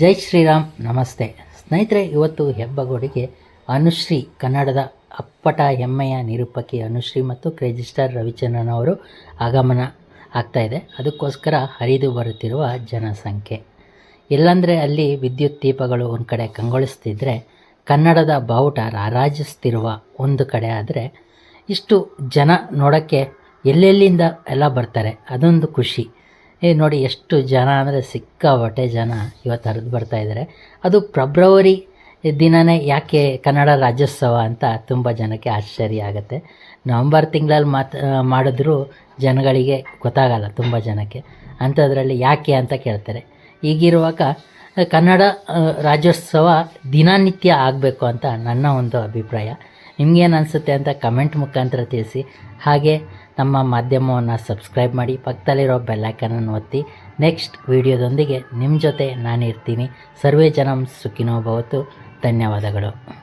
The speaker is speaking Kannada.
ಜೈ ಶ್ರೀರಾಮ್, ನಮಸ್ತೆ. ಸ್ನೇಹಿತರೆ, ಇವತ್ತು ಹೆಬ್ಬಗೋಡಿಗೆ ಅನುಶ್ರೀ, ಕನ್ನಡದ ಅಪ್ಪಟ ಹೆಮ್ಮೆಯ ನಿರೂಪಕಿ ಅನುಶ್ರೀ ಮತ್ತು ಕ್ರೇಜಿ ಸ್ಟಾರ್ ರವಿಚಂದ್ರನ್ ಅವರು ಆಗಮನ ಆಗ್ತಾ ಇದೆ. ಅದಕ್ಕೋಸ್ಕರ ಹರಿದು ಬರುತ್ತಿರುವ ಜನಸಂಖ್ಯೆ. ಎಲ್ಲಂದರೆ ಅಲ್ಲಿ ವಿದ್ಯುತ್ ದೀಪಗಳು ಒಂದು ಕಡೆ ಕಂಗೊಳಿಸ್ತಿದ್ರೆ ಕನ್ನಡದ ಬಾವುಟ ರಾರಾಜಿಸ್ತಿರುವ ಒಂದು ಕಡೆ ಆದರೆ ಇಷ್ಟು ಜನ ನೋಡೋಕ್ಕೆ ಎಲ್ಲೆಲ್ಲಿಂದ ಎಲ್ಲ ಬರ್ತಾರೆ, ಅದೊಂದು ಖುಷಿ. ಏ, ನೋಡಿ, ಎಷ್ಟು ಜನ ಅಂದರೆ ಸಿಕ್ಕಾಪಟ್ಟೆ ಜನ ಇವತ್ತು ಹರಿದು ಬರ್ತಾ ಇದ್ದಾರೆ. ಅದು ಫೆಬ್ರವರಿ ದಿನವೇ ಯಾಕೆ ಕನ್ನಡ ರಾಜ್ಯೋತ್ಸವ ಅಂತ ತುಂಬ ಜನಕ್ಕೆ ಆಶ್ಚರ್ಯ ಆಗುತ್ತೆ. ನವಂಬರ್ ತಿಂಗಳಲ್ಲಿ ಮಾತು ಮಾಡಿದ್ರೂ ಜನಗಳಿಗೆ ಗೊತ್ತಾಗಲ್ಲ ತುಂಬ ಜನಕ್ಕೆ. ಅಂಥದ್ರಲ್ಲಿ ಯಾಕೆ ಅಂತ ಕೇಳ್ತಾರೆ. ಈಗಿರುವಾಗ, ಕನ್ನಡ ರಾಜ್ಯೋತ್ಸವ ದಿನನಿತ್ಯ ಆಗಬೇಕು ಅಂತ ನನ್ನ ಒಂದು ಅಭಿಪ್ರಾಯ. ನಿಮಗೇನು ಅನಿಸುತ್ತೆ ಅಂತ ಕಮೆಂಟ್ ಮುಖಾಂತರ ತಿಳಿಸಿ. ಹಾಗೆ ನಮ್ಮ ಮಾಧ್ಯಮವನ್ನು ಸಬ್ಸ್ಕ್ರೈಬ್ ಮಾಡಿ, ಪಕ್ಕದಲ್ಲಿರೋ ಬೆಲ್ಲೈಕನನ್ನು ಒತ್ತಿ. ನೆಕ್ಸ್ಟ್ ವಿಡಿಯೋದೊಂದಿಗೆ ನಿಮ್ಮ ಜೊತೆ ನಾನಿರ್ತೀನಿ. ಸರ್ವೇ ಜನಂ ಸುಖಿನೋ ಭವತು. ಧನ್ಯವಾದಗಳು.